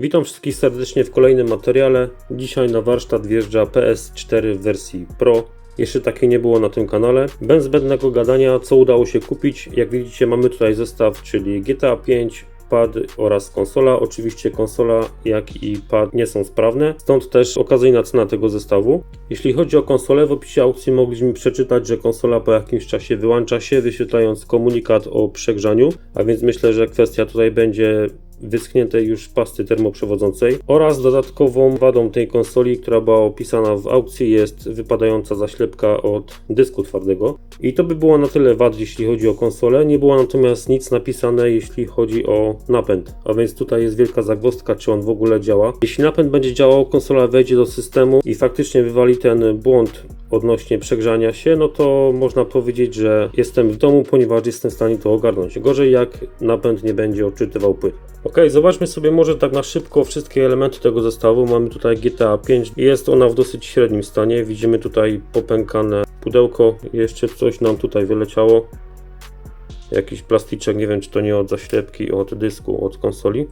Witam wszystkich serdecznie w kolejnym materiale. Dzisiaj na warsztat wjeżdża PS4 w wersji Pro. Jeszcze takiej nie było na tym kanale. Bez zbędnego gadania, co udało się kupić. Jak widzicie, mamy tutaj zestaw, czyli GTA 5, pad oraz konsola. Oczywiście konsola, jak i pad nie są sprawne, stąd też okazyjna cena tego zestawu. Jeśli chodzi o konsolę, w opisie aukcji mogliśmy przeczytać, że konsola po jakimś czasie wyłącza się, wyświetlając komunikat o przegrzaniu, a więc myślę, że kwestia tutaj będzie wyschniętej już pasty termoprzewodzącej oraz dodatkową wadą tej konsoli, która była opisana w aukcji jest wypadająca zaślepka od dysku twardego. I to by było na tyle wad, jeśli chodzi o konsolę. Nie było natomiast nic napisane, jeśli chodzi o napęd. A więc tutaj jest wielka zagwozdka, czy on w ogóle działa. Jeśli napęd będzie działał, konsola wejdzie do systemu i faktycznie wywali ten błąd odnośnie przegrzania się, no to można powiedzieć, że jestem w domu, ponieważ jestem w stanie to ogarnąć. Gorzej jak napęd nie będzie odczytywał płyt. Ok, zobaczmy sobie może tak na szybko wszystkie elementy tego zestawu. Mamy tutaj GTA 5. Jest ona w dosyć średnim stanie. Widzimy tutaj popękane pudełko. Jeszcze coś nam tutaj wyleciało. Jakiś plasticzek, nie wiem czy to nie od zaślepki, od dysku, od konsoli.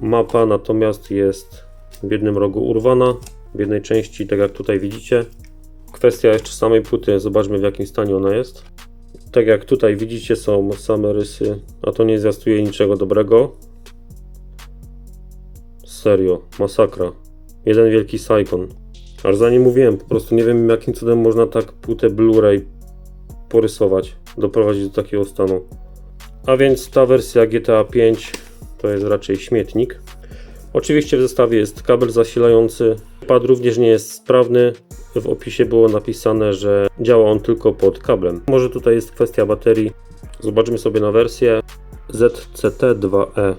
Mapa natomiast jest w jednym rogu urwana, w jednej części, tak jak tutaj widzicie. Kwestia jeszcze samej płyty, zobaczmy w jakim stanie ona jest. Tak jak tutaj widzicie są same rysy, a to nie zwiastuje niczego dobrego. Serio, masakra. Jeden wielki Saikon. Aż za nie mówiłem, po prostu nie wiem jakim cudem można tak płytę Blu-ray porysować, doprowadzić do takiego stanu. A więc ta wersja GTA 5 to jest raczej śmietnik. Oczywiście w zestawie jest kabel zasilający. Pad również nie jest sprawny. W opisie było napisane, że działa on tylko pod kablem. Może tutaj jest kwestia baterii. Zobaczymy sobie na wersję ZCT2E.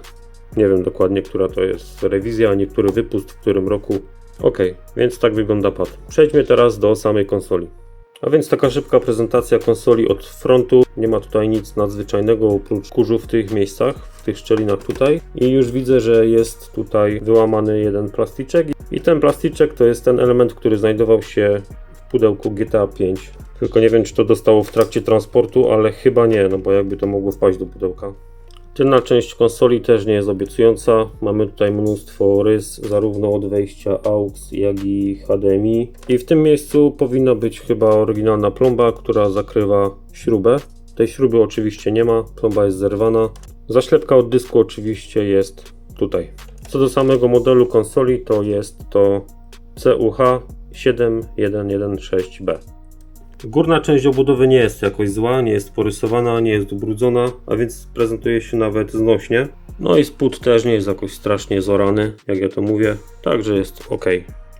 Nie wiem dokładnie, która to jest rewizja, ani który wypust w którym roku. Ok, więc tak wygląda pad. Przejdźmy teraz do samej konsoli. A więc taka szybka prezentacja konsoli od frontu. Nie ma tutaj nic nadzwyczajnego oprócz kurzu w tych miejscach, w tych szczelinach tutaj. I już widzę, że jest tutaj wyłamany jeden plasticzek. I ten plasticzek to jest ten element, który znajdował się w pudełku GTA 5. Tylko nie wiem, czy to dostało w trakcie transportu, ale chyba nie, no bo jakby to mogło wpaść do pudełka. Tylna część konsoli też nie jest obiecująca. Mamy tutaj mnóstwo rys, zarówno od wejścia AUX, jak i HDMI. I w tym miejscu powinna być chyba oryginalna plomba, która zakrywa śrubę. Tej śruby oczywiście nie ma, plomba jest zerwana. Zaślepka od dysku oczywiście jest tutaj. Co do samego modelu konsoli, to jest to CUH 7116B. Górna część obudowy nie jest jakoś zła, nie jest porysowana, nie jest ubrudzona, a więc prezentuje się nawet znośnie. No i spód też nie jest jakoś strasznie zorany, jak ja to mówię, także jest ok.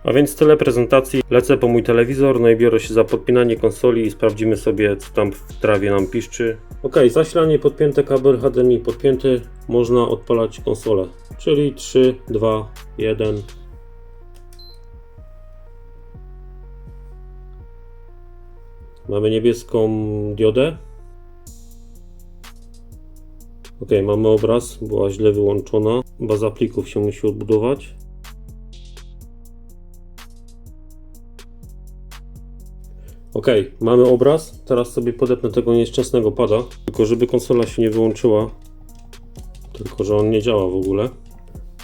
A więc tyle prezentacji. Lecę po mój telewizor, no i biorę się za podpinanie konsoli i sprawdzimy sobie, co tam w trawie nam piszczy. Ok, zasilanie podpięte, kabel HDMI podpięty, można odpalać konsolę. Czyli 3, 2, 1. Mamy niebieską diodę. Ok, mamy obraz, była źle wyłączona. Baza plików się musi odbudować. Ok, mamy obraz. Teraz sobie podepnę tego nieszczęsnego pada. Tylko żeby konsola się nie wyłączyła. Tylko, że on nie działa w ogóle.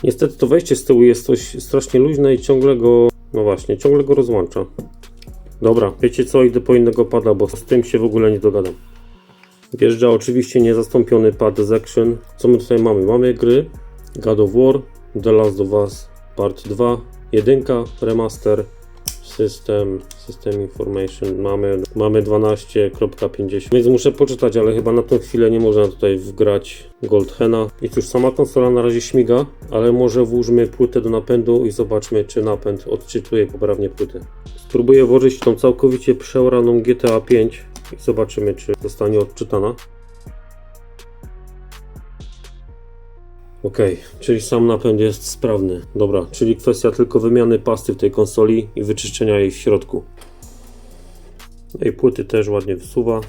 Niestety to wejście z tyłu jest coś strasznie luźne i ciągle go, no właśnie, ciągle go rozłącza. Dobra, wiecie co, idę po innego pada, bo z tym się w ogóle nie dogadam. Wjeżdża oczywiście niezastąpiony pad z Action. Co my tutaj mamy? Mamy gry God of War, The Last of Us Part 2, 1, Remaster, System, System Information, mamy, mamy 12.50, więc muszę poczytać, ale chyba na tę chwilę nie można tutaj wgrać Goldhena. I cóż, sama konsola na razie śmiga, ale może włóżmy płytę do napędu i zobaczmy, czy napęd odczytuje poprawnie płyty. Spróbuję włożyć tą całkowicie przeoraną GTA 5 i zobaczymy, czy zostanie odczytana. Ok, czyli sam napęd jest sprawny. Dobra, czyli kwestia tylko wymiany pasty w tej konsoli i wyczyszczenia jej w środku. No i płyty też ładnie wysuwa,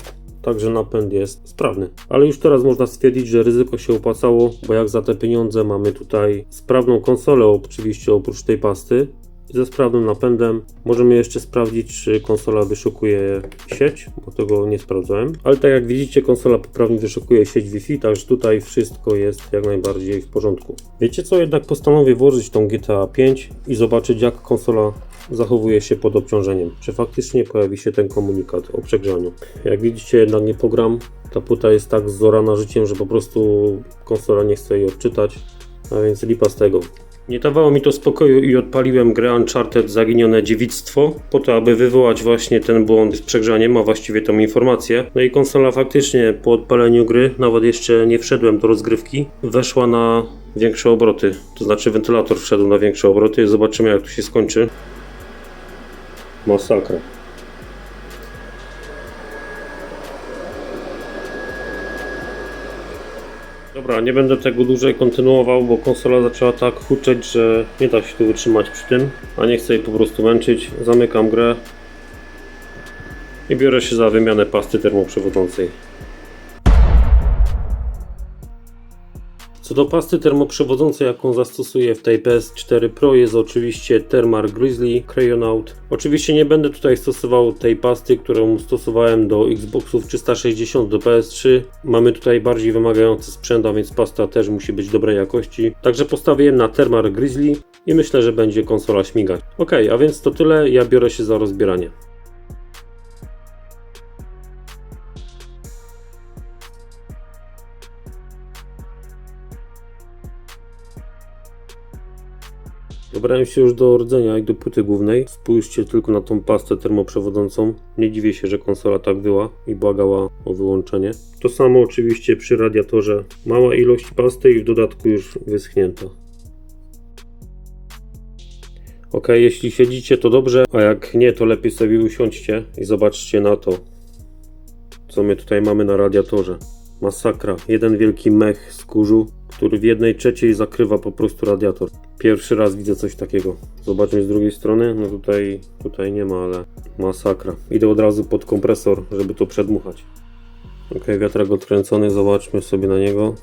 także napęd jest sprawny. Ale już teraz można stwierdzić, że ryzyko się opłacało, bo jak za te pieniądze mamy tutaj sprawną konsolę, oczywiście oprócz tej pasty, ze sprawnym napędem. Możemy jeszcze sprawdzić, czy konsola wyszukuje sieć, bo tego nie sprawdzałem. Ale tak jak widzicie, konsola poprawnie wyszukuje sieć Wi-Fi, także tutaj wszystko jest jak najbardziej w porządku. Wiecie co, jednak postanowię włożyć tą GTA 5 i zobaczyć, jak konsola zachowuje się pod obciążeniem. Czy faktycznie pojawi się ten komunikat o przegrzaniu. Jak widzicie, jednak nie pogram. Ta płyta jest tak zorana życiem, że po prostu konsola nie chce jej odczytać. A więc lipa z tego. Nie dawało mi to spokoju i odpaliłem grę Uncharted Zaginione Dziewictwo po to, aby wywołać właśnie ten błąd z przegrzaniem, a właściwie tą informację. No i konsola faktycznie po odpaleniu gry, nawet jeszcze nie wszedłem do rozgrywki, weszła na większe obroty. To znaczy wentylator wszedł na większe obroty. Zobaczymy jak to się skończy. Masakra. Dobra, nie będę tego dłużej kontynuował, bo konsola zaczęła tak huczeć, że nie da się tu wytrzymać przy tym, a nie chcę jej po prostu męczyć. Zamykam grę i biorę się za wymianę pasty termoprzewodzącej. Do pasty termoprzewodzącej, jaką zastosuję w tej PS4 Pro jest oczywiście Thermar Grizzly Crayonaut. Oczywiście nie będę tutaj stosował tej pasty, którą stosowałem do Xboxów 360 do PS3. Mamy tutaj bardziej wymagający sprzęt, a więc pasta też musi być dobrej jakości. Także postawiłem na Thermar Grizzly i myślę, że będzie konsola śmigać. Ok, a więc to tyle, ja biorę się za rozbieranie. Dobrałem się już do rdzenia jak do płyty głównej. Spójrzcie tylko na tą pastę termoprzewodzącą. Nie dziwię się, że konsola tak wyła i błagała o wyłączenie. To samo oczywiście przy radiatorze. Mała ilość pasty i w dodatku już wyschnięta. Ok, jeśli siedzicie to dobrze, a jak nie to lepiej sobie usiądźcie i zobaczcie na to, co my tutaj mamy na radiatorze. Masakra. Jeden wielki mech z kurzu, który w jednej trzeciej zakrywa po prostu radiator. Pierwszy raz widzę coś takiego. Zobaczmy z drugiej strony. No tutaj, tutaj nie ma, ale masakra. Idę od razu pod kompresor, żeby to przedmuchać. Ok, wiatrak odkręcony, zobaczmy sobie na niego.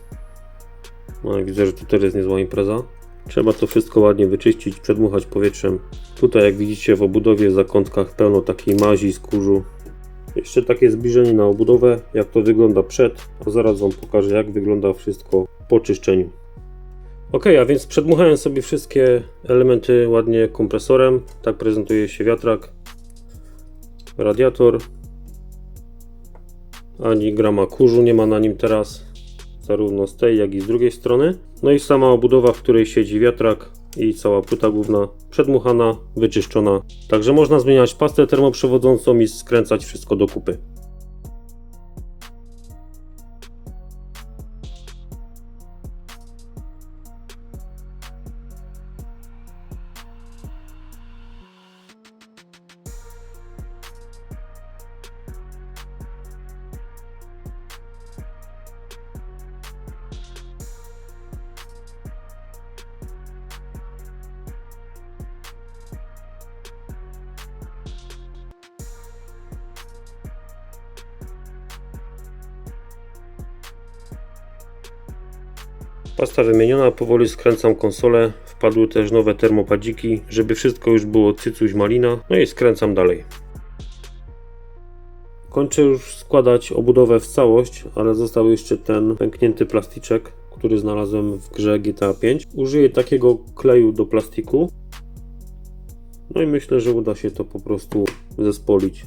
No widzę, że tutaj jest niezła impreza. Trzeba to wszystko ładnie wyczyścić, przedmuchać powietrzem. Tutaj jak widzicie w obudowie, w zakątkach pełno takiej mazi z kurzu. Jeszcze takie zbliżenie na obudowę, jak to wygląda przed, a zaraz Wam pokażę jak wygląda wszystko po czyszczeniu. Ok, a więc przedmuchałem sobie wszystkie elementy ładnie kompresorem. Tak prezentuje się wiatrak, radiator. Ani grama kurzu nie ma na nim teraz, zarówno z tej jak i z drugiej strony. No i sama obudowa, w której siedzi wiatrak i cała płyta główna przedmuchana, wyczyszczona. Także można zmieniać pastę termoprzewodzącą i skręcać wszystko do kupy. Pasta wymieniona, powoli skręcam konsolę. Wpadły też nowe termopadziki, żeby wszystko już było cycuś malina. No i skręcam dalej. Kończę już składać obudowę w całość, ale został jeszcze ten pęknięty plasticzek, który znalazłem w grze GTA 5. Użyję takiego kleju do plastiku. No i myślę, że uda się to po prostu zespolić.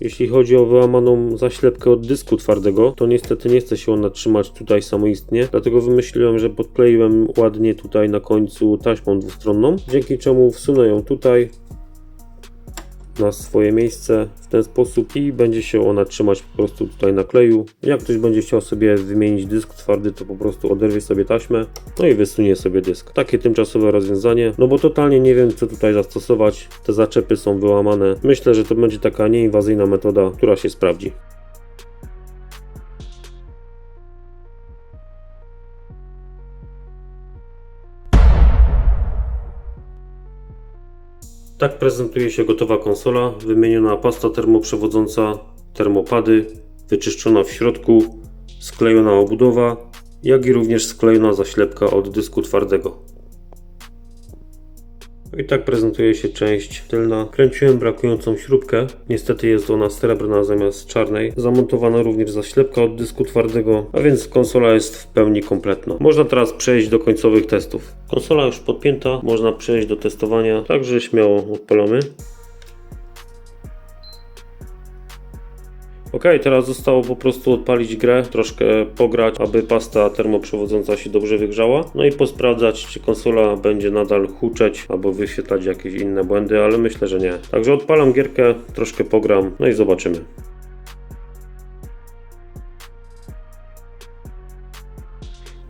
Jeśli chodzi o wyłamaną zaślepkę od dysku twardego, to niestety nie chce się ona trzymać tutaj samoistnie, dlatego wymyśliłem, że podkleiłem ładnie tutaj na końcu taśmą dwustronną, dzięki czemu wsunę ją tutaj na swoje miejsce w ten sposób i będzie się ona trzymać po prostu tutaj na kleju. Jak ktoś będzie chciał sobie wymienić dysk twardy, to po prostu oderwie sobie taśmę, no i wysunie sobie dysk. Takie tymczasowe rozwiązanie, no bo totalnie nie wiem co tutaj zastosować. Te zaczepy są wyłamane. Myślę, że to będzie taka nieinwazyjna metoda, która się sprawdzi. Tak prezentuje się gotowa konsola, wymieniona pasta termoprzewodząca, termopady, wyczyszczona w środku, sklejona obudowa, jak i również sklejona zaślepka od dysku twardego. I tak prezentuje się część tylna. Kręciłem brakującą śrubkę. Niestety jest ona srebrna zamiast czarnej. Zamontowana również zaślepka od dysku twardego, a więc konsola jest w pełni kompletna. Można teraz przejść do końcowych testów. Konsola już podpięta, można przejść do testowania, także śmiało odpalamy. Ok, teraz zostało po prostu odpalić grę, troszkę pograć, aby pasta termoprzewodząca się dobrze wygrzała. No i posprawdzać, czy konsola będzie nadal huczeć albo wyświetlać jakieś inne błędy, ale myślę, że nie. Także odpalam gierkę, troszkę pogram, no i zobaczymy.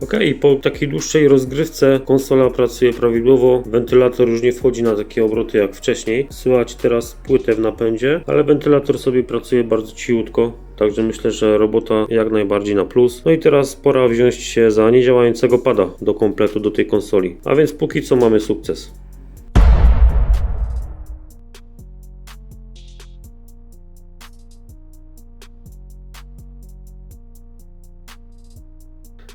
Ok, po takiej dłuższej rozgrywce konsola pracuje prawidłowo, wentylator już nie wchodzi na takie obroty jak wcześniej. Słychać teraz płytę w napędzie, ale wentylator sobie pracuje bardzo cichutko. Także myślę, że robota jak najbardziej na plus. No i teraz pora wziąć się za niedziałającego pada do kompletu do tej konsoli. A więc póki co mamy sukces.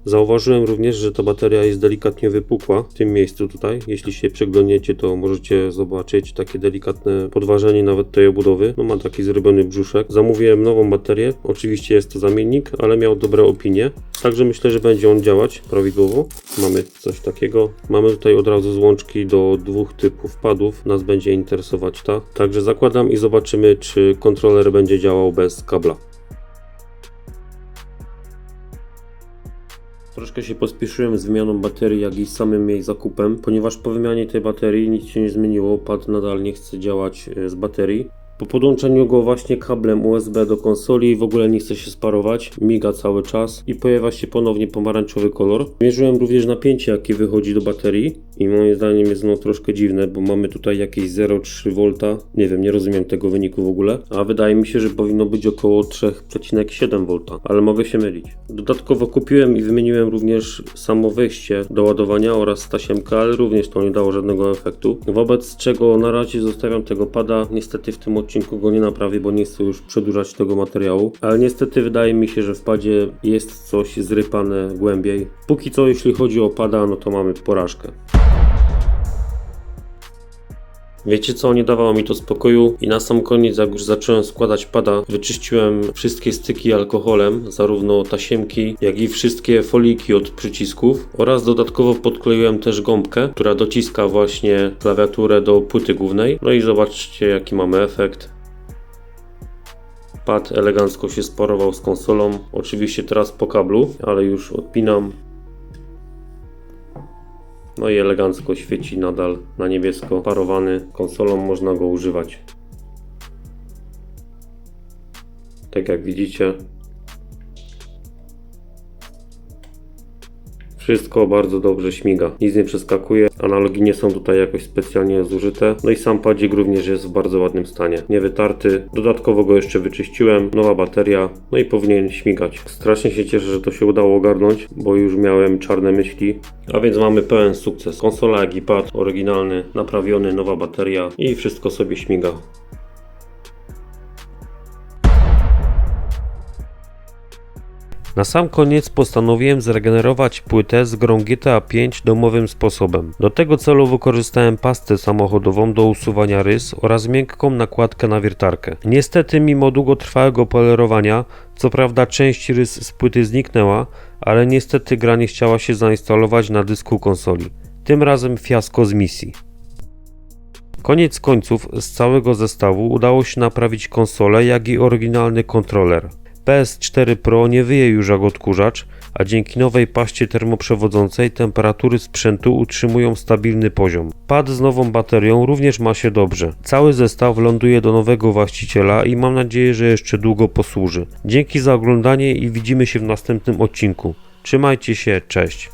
Zauważyłem również, że ta bateria jest delikatnie wypukła w tym miejscu tutaj. Jeśli się przeglądniecie, to możecie zobaczyć takie delikatne podważenie nawet tej obudowy. No ma taki zrobiony brzuszek. Zamówiłem nową baterię. Oczywiście jest to zamiennik, ale miał dobre opinie. Także myślę, że będzie on działać prawidłowo. Mamy coś takiego. Mamy tutaj od razu złączki do dwóch typów padów. Nas będzie interesować ta. Także zakładam i zobaczymy, czy kontroler będzie działał bez kabla. Troszkę się pospieszyłem z wymianą baterii, jak i samym jej zakupem, ponieważ po wymianie tej baterii nic się nie zmieniło, pad nadal nie chce działać e, z baterii. Po podłączeniu go właśnie kablem USB do konsoli w ogóle nie chce się sparować, miga cały czas i pojawia się ponownie pomarańczowy kolor. Mierzyłem również napięcie jakie wychodzi do baterii i moim zdaniem jest ono troszkę dziwne, bo mamy tutaj jakieś 0,3 V. Nie wiem, nie rozumiem tego wyniku w ogóle, a wydaje mi się, że powinno być około 3,7 V, ale mogę się mylić. Dodatkowo kupiłem i wymieniłem również samo wejście do ładowania oraz tasiemkę, ale również to nie dało żadnego efektu. Wobec czego na razie zostawiam tego pada. Niestety w tym odcinku go nie naprawię, bo nie chcę już przedłużać tego materiału, ale niestety wydaje mi się, że w padzie jest coś zrypane głębiej. Póki co, jeśli chodzi o pada, no to mamy porażkę. Wiecie co, nie dawało mi to spokoju i na sam koniec, jak już zacząłem składać pada, wyczyściłem wszystkie styki alkoholem, zarówno tasiemki, jak i wszystkie foliki od przycisków oraz dodatkowo podkleiłem też gąbkę, która dociska właśnie klawiaturę do płyty głównej. No i zobaczcie jaki mamy efekt. Pad elegancko się sparował z konsolą, oczywiście teraz po kablu, ale już odpinam no i elegancko świeci nadal na niebiesko parowany. Konsolą można go używać. Tak jak widzicie. Wszystko bardzo dobrze śmiga, nic nie przeskakuje, analogi nie są tutaj jakoś specjalnie zużyte, no i sam padzik również jest w bardzo ładnym stanie, nie wytarty, dodatkowo go jeszcze wyczyściłem, nowa bateria, no i powinien śmigać. Strasznie się cieszę, że to się udało ogarnąć, bo już miałem czarne myśli, a więc mamy pełen sukces. Konsola jak i pad. Oryginalny, naprawiony, nowa bateria. I wszystko sobie śmiga. Na sam koniec postanowiłem zregenerować płytę z grą GTA 5 domowym sposobem. Do tego celu wykorzystałem pastę samochodową do usuwania rys oraz miękką nakładkę na wiertarkę. Niestety mimo długotrwałego polerowania, co prawda część rys z płyty zniknęła, ale niestety gra nie chciała się zainstalować na dysku konsoli. Tym razem fiasko z misji. Koniec końców z całego zestawu udało się naprawić konsolę, jak i oryginalny kontroler. PS4 Pro nie wyje już jak odkurzacz, a dzięki nowej paście termoprzewodzącej temperatury sprzętu utrzymują stabilny poziom. Pad z nową baterią również ma się dobrze. Cały zestaw ląduje do nowego właściciela i mam nadzieję, że jeszcze długo posłuży. Dzięki za oglądanie i widzimy się w następnym odcinku. Trzymajcie się, cześć.